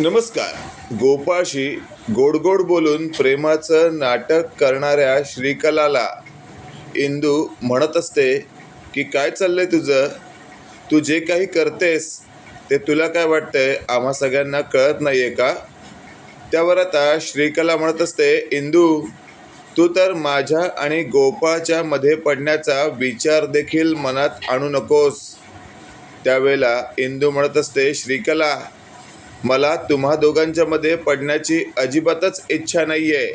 नमस्कार. गोपाळशी गोड गोड बोलून प्रेमाचं नाटक करणाऱ्या श्रीकलाला इंदू म्हणत असते की काय चाललंय तुझं? तू जे काही करतेस ते तुला काय वाटतंय आम्हा सगळ्यांना कळत नाही आहे का? त्यावर आता श्रीकला म्हणत असते इंदू तू तर माझ्या आणि गोपाळच्या मध्ये पडण्याचा विचार देखील मनात आणू नकोस. त्यावेळेला इंदू म्हणत असते श्रीकला मला तुम्हा दोघांच्या मध्ये पडण्याची अजिबातच इच्छा नाही आहे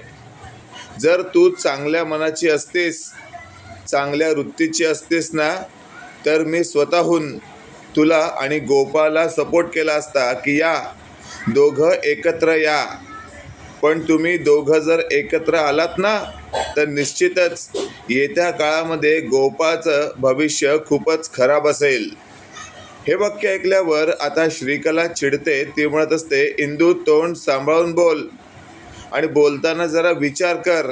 जर तू चांगल्या मनाची असतेस चांगल्या वृत्तीची असतेस ना तर मी स्वतःहून तुला आणि गोपाला सपोर्ट केला असता की या दोघं एकत्र या. पण तुम्ही दोघं जर एकत्र आलात ना तर निश्चितच येत्या काळामध्ये गोपाचं भविष्य खूपच खराब असेल. हे वाक्य ऐकल्यावर आता श्रीकला चिडते ती म्हणत असते इंदू तोंड सांभाळून बोल आणि बोलताना जरा विचार कर.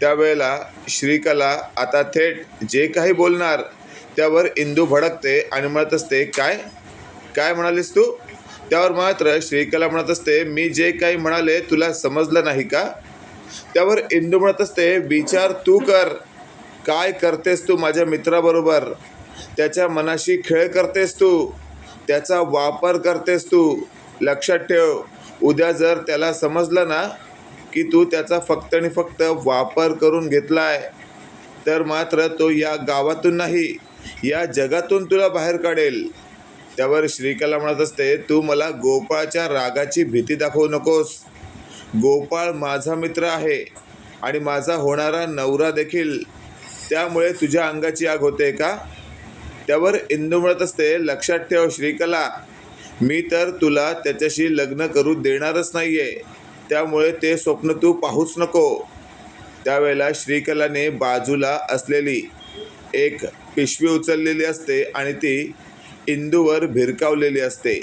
त्यावेळेला श्रीकला आता थेट जे काही बोलणार त्यावर इंदू भडकते आणि म्हणत असते काय? काय म्हणालीस तू? त्यावर मात्र श्रीकला म्हणत असते मी जे काही म्हणाले तुला समजलं नाही का? त्यावर इंदू म्हणत असते विचार तू कर. काय करतेस तू माझ्या मित्राबरोबर? त्याच्या मनाशी खेळ करतेस तू. त्याचा वापर करतेस तू. लक्षात ठेव. उद्या जर त्याला समजलं ना की तू त्याचा फक्त आणि फक्त वापर करून घेतलाय तर मात्र तो या गावातून नाही या जगातून तुला बाहेर काढेल. त्यावर श्रीकला म्हणत असते तू मला गोपाळच्या रागाची भीती दाखवू नकोस. गोपाळ माझा मित्र आहे आणि माझा होणारा नवरा देखील. त्यामुळे तुझ्या अंगाची आग होते का? त्यावर इंदू म्हणत असते लक्षात ठेव श्रीकला मी तर तुला त्याच्याशी लग्न करू देणारच नाही आहे त्यामुळे ते स्वप्न तू पाहूच नको. त्यावेळेला श्रीकलाने बाजूला असलेली एक पिशवी उचललेली असते आणि ती इंदूवर भिरकावलेली असते.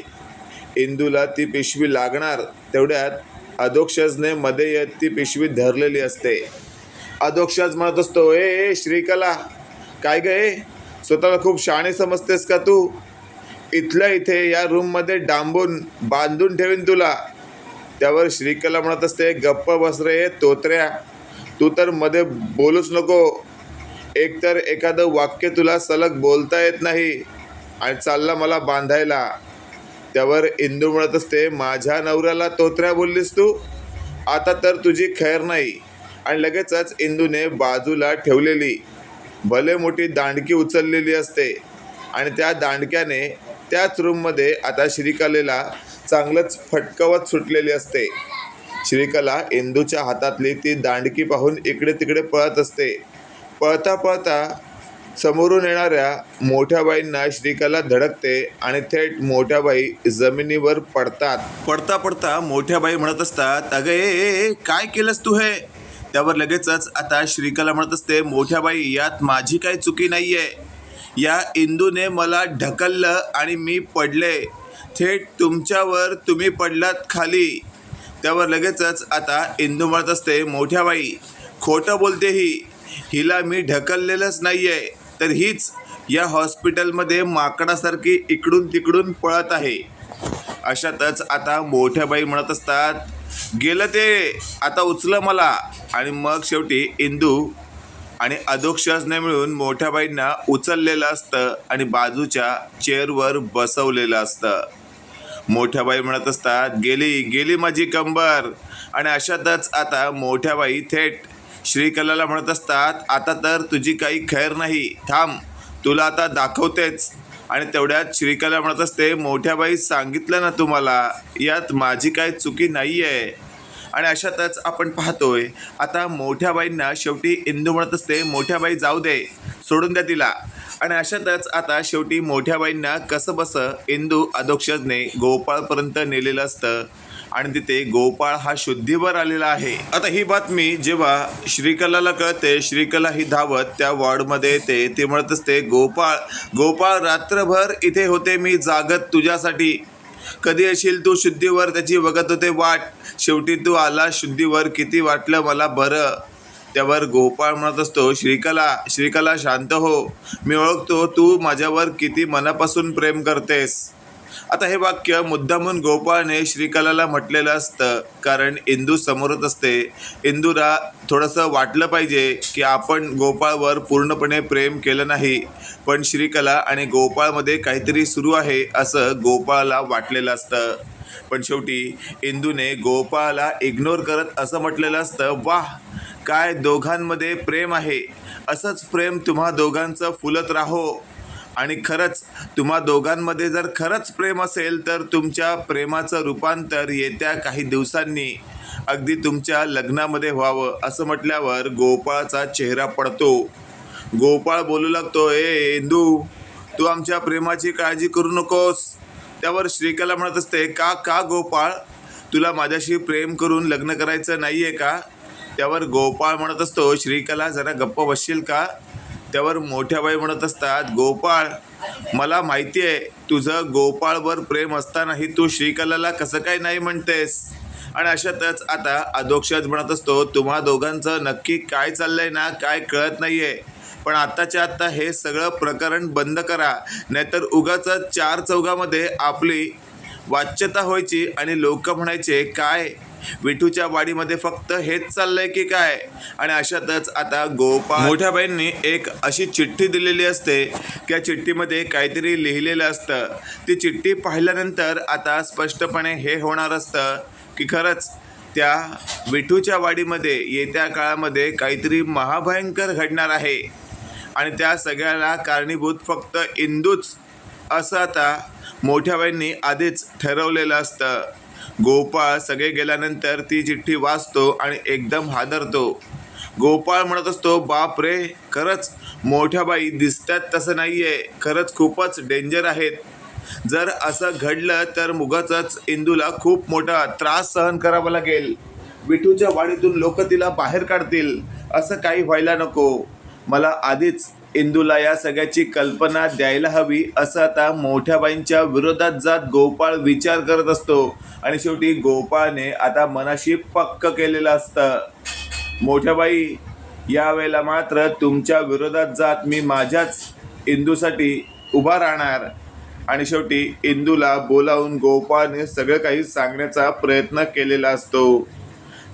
इंदूला ती पिशवी लागणार तेवढ्यात अधोक्षजने मध्ये येत ती पिशवी धरलेली असते. अधोक्षज म्हणत असतो ए ए श्रीकला काय ग ए? स्वतःला खूप शाणे समजतेस का तू? इथल्या इथे या रूममध्ये डांबून बांधून ठेवीन तुला. त्यावर श्रीकला म्हणत असते गप्प बस रे तोत्र्या. तू तर मध्ये बोलूच नको. एकतर एखादं वाक्य तुला सलग बोलता येत नाही आणि चालला मला बांधायला. त्यावर इंदू म्हणत असते माझ्या नवऱ्याला तोत्र्या बोललीस तू? आता तर तुझी खैर नाही. आणि लगेचच इंदूने बाजूला ठेवलेली. भले मोठी दांडकी उचललेली असते आणि त्या दांडक्याने त्याच रूममध्ये आता श्रीकलेला चांगलंच फटकवत सुटलेली असते. श्रीकला इंदूच्या हातातली ती दांडकी पाहून इकडे तिकडे पळत असते. पळता पळता समोरून येणाऱ्या मोठ्याबाईंना श्रीकला धडकते आणि थेट मोठ्या बाई जमिनीवर पडतात. पडता पडता मोठ्याबाई म्हणत असतात अगं ए काय केलंस तू हे? त्यावर लगेचच आता श्रीकला म्हणत असते मोठ्या बाई यात माझी काही चुकी नाही आहे या इंदूने मला ढकललं आणि मी पडले. थेट तुमच्यावर तुम्ही पडलात खाली. त्यावर लगेचच आता इंदू म्हणत असते मोठ्या बाई खोटं बोलते ही. हिला मी ढकललेलंच नाही आहे तर हीच या हॉस्पिटलमध्ये माकडासारखी इकडून तिकडून पळत आहे. अशातच आता मोठ्या बाई म्हणत असतात गेलं ते. आता उचलं मला. आणि मग शेवटी इंदू आणि अधोक्षजने मिळून मोठ्या बाईंना उचललेलं असतं आणि बाजूच्या चेअरवर बसवलेलं असतं. मोठ्या बाई म्हणत असतात गेली गेली माझी कंबर. आणि अशातच आता मोठ्या बाई थेट श्रीकलाला म्हणत असतात आता तर तुझी काही खैर नाही थांब तुला आता दाखवतेच. आणि तेवढ्यात श्रीकला म्हणत असते मोठ्या बाई सांगितलं ना तुम्हाला यात माझी काही चुकी नाही आहे आणि अशातच आपण पाहतोय आता मोठ्या बाईंना शेवटी इंदू म्हणत असते मोठ्या बाई जाऊ दे सोडून द्या तिला. आणि अशातच आता शेवटी मोठ्या बाईंना कसं बसं इंदू अधोक्षजने गोपाळपर्यंत नेलेलं असतं. आणि तिथे गोपाळ हा शुद्धीवर आलेला आहे. आता ही बातमी जेव्हा श्रीकलाला कळते श्रीकला ही धावत त्या वॉर्डमध्ये येते. ती म्हणत असते गोपाळ गोपाळ रात्रभर इथे होते मी जागत तुझ्यासाठी. कधी येशील तू शुद्धीवर? त्याची बघत होते वाट. शेवटी तू आला शुद्धीवर. किती वाटलं मला बरं. त्यावर गोपाळ म्हणत असतो श्रीकला श्रीकला शांत हो. मी ओळखतो तू माझ्यावर किती मनापासून प्रेम करतेस. आता हे वाक्य मुद्दामून गोपाळने श्रीकलाला म्हटलेलं असतं कारण इंदू समोरच असते. इंदूला थोडंसं वाटलं पाहिजे की आपण गोपाळवर पूर्णपणे प्रेम केलं नाही पण श्रीकला आणि गोपाळमध्ये काहीतरी सुरू आहे असं गोपाळला वाटलेलं असतं. पण शेवटी इंदूने गोपाळला इग्नोर करत असं म्हटलेलं असतं वाह काय दोघांमध्ये प्रेम आहे. असंच प्रेम तुम्हा दोघांचं फुलत राहो. आणि खरंच तुम्हा दोघांमध्ये जर खरंच प्रेम असेल तर तुमच्या प्रेमाचं रूपांतर येत्या काही दिवसांनी अगदी तुमच्या लग्नामध्ये व्हावं असं म्हटल्यावर गोपाळचा चेहरा पडतो. गोपाळ बोलू लागतो ए इंदू तू आमच्या प्रेमाची काळजी करू नकोस. त्यावर श्रीकला म्हणत असते का का गोपाळ? तुला माझ्याशी प्रेम करून लग्न करायचं नाही आहे का? त्यावर गोपाळ म्हणत असतो श्रीकला जरा गप्प बसशील का? त्यावर मोठ्या बाई म्हणत असतात गोपाळ मला माहिती आहे तुझं गोपाळवर प्रेम असतानाही तू श्रीकलाला कसं काय नाही म्हणतेस? आणि अशातच आता अधोक्षज म्हणत असतो तुम्हा दोघांचं नक्की काय चाललंय ना काय कळत नाही आहे पण आत्ताच्या आत्ता हे सगळं प्रकरण बंद करा. नाहीतर उगाच चार चौघामध्ये आपली वाच्यता व्हायची आणि लोक म्हणायचे काय विठूच्या वाडीमध्ये फक्त हेच चाललंय की काय? आणि अशातच आता गोपाळ मोठ्या बाईंनी एक अशी चिठ्ठी दिलेली असते त्या चिठ्ठीमध्ये काहीतरी लिहिलेलं असतं. ती चिठ्ठी पाहिल्यानंतर आता स्पष्टपणे हे होणार असतं की खरंच त्या विठूच्या वाडीमध्ये येत्या काळामध्ये काहीतरी महाभयंकर घडणार आहे. आणि त्या सगळ्याला कारणीभूत फक्त इंदूच. असं आता मोठ्या बाईंनी आधीच ठरवलेलं असतं. गोपाळ सगळे गेल्यानंतर ती चिठ्ठी वाचतो आणि एकदम हादरतो. गोपाळ म्हणत असतो बाप रे खरंच मोठ्या बाई दिसतात तसं नाही आहे खरंच खूपच डेंजर आहेत. जर असं घडलं तर मुगाचाच इंदूला खूप मोठा त्रास सहन करावा लागेल. विठूच्या वाडीतून लोक तिला बाहेर काढतील. असं काही व्हायला नको. मला आधीच इंदूला या सगळ्याची कल्पना द्यायला हवी असं आता मोठ्याबाईंच्या विरोधात जात गोपाळ विचार करत असतो. आणि शेवटी गोपाळने आता मनाशी पक्क केलेलं असतं. मोठ्याबाई यावेळेला मात्र तुमच्या विरोधात जात मी माझ्याच इंदूसाठी उभा राहणार. आणि शेवटी इंदूला बोलावून गोपाळने सगळं काही सांगण्याचा प्रयत्न केलेला असतो.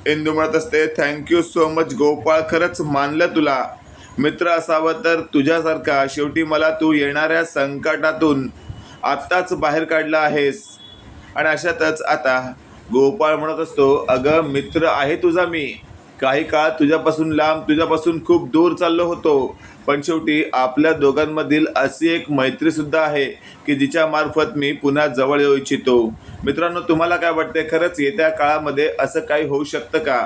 इंदू म्हणत असते थँक्यू सो मच गोपाळ. खरंच मानलं तुला. मित्र असावं तर तुझ्यासारखा. शेवटी मला तू येणाऱ्या संकटातून आत्ताच बाहेर काढला आहेस. आणि अशातच आता गोपाळ म्हणत असतो अगं मित्र आहे तुझा मी. काही काळ तुझ्यापासून लांब तुझ्यापासून खूप दूर चाललो होतो. पण शेवटी आपल्या दोघांमधील अशी एक मैत्रीसुद्धा आहे की जिच्या मार्फत मी पुन्हा जवळ येऊ इच्छितो. मित्रांनो तुम्हाला काय वाटते खरंच येत्या काळामध्ये असं काही होऊ शकतं का?